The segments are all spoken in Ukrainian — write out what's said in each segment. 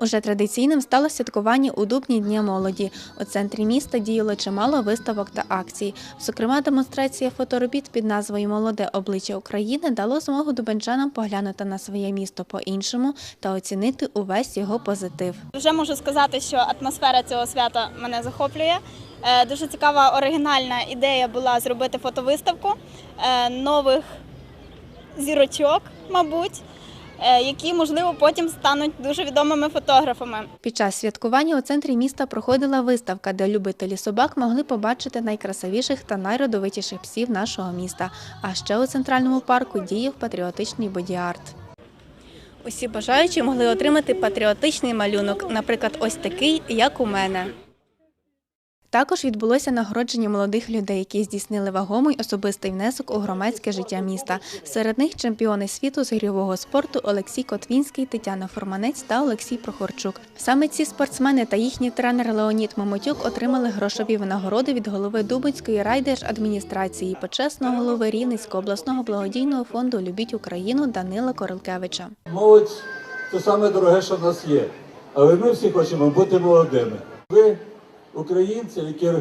Уже традиційним стало святкування у Дубні Дня молоді. У центрі міста діяло чимало виставок та акцій. Зокрема, демонстрація фоторобіт під назвою Молоде обличчя України дало змогу дубенчанам поглянути на своє місто по-іншому та оцінити увесь його позитив. Вже можу сказати, що атмосфера цього свята мене захоплює. Е, Дуже цікава оригінальна ідея була зробити фотовиставку е, нових зірочок, мабуть, які, можливо, потім стануть дуже відомими фотографами. Під час святкування у центрі міста проходила виставка, де любителі собак могли побачити найкрасивіших та найродовитіших псів нашого міста. А ще у центральному парку діяв патріотичний боді-арт. Усі бажаючі могли отримати патріотичний малюнок, наприклад, ось такий, як у мене. Також відбулося нагородження молодих людей, які здійснили вагомий особистий внесок у громадське життя міста. Серед них чемпіони світу з гірьового спорту Олексій Котвінський, Тетяна Форманець та Олексій Прохорчук. Саме ці спортсмени та їхній тренер Леонід Мамотюк отримали грошові винагороди від голови Дубинської райдержадміністрації, почесного голови Рівненського обласного благодійного фонду Любіть Україну Данила Королкевича. Молодь це саме дороге, що в нас є. Але ми всі хочемо бути молодими. Ви українці, які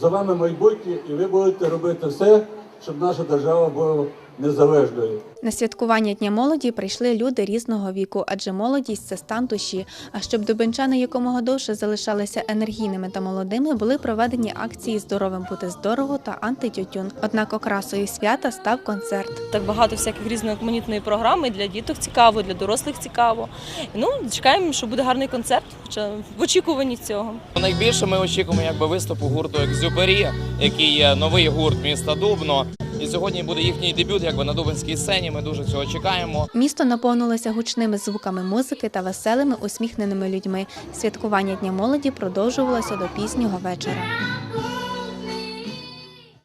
за вами майбутнє, і ви будете робити все, щоб наша держава була незалежною. На святкування Дня молоді прийшли люди різного віку, адже молодість це стан душі. А щоб дубенчани якомога довше залишалися енергійними та молодими, були проведені акції Здоровим бути здорово та антитютюн. Однак окрасою свята став концерт. Так багато всяких різноманітної програми для діток цікаво, для дорослих цікаво. Ну, чекаємо, що буде гарний концерт, хоча в очікуванні цього. Найбільше ми очікуємо якби виступу гурту Екзюпері, який є новий гурт міста Дубно. І сьогодні буде їхній дебют, якби на дубинській сцені. Ми дуже цього чекаємо. Місто наповнилося гучними звуками музики та веселими усміхненими людьми. Святкування Дня молоді продовжувалося до пізнього вечора.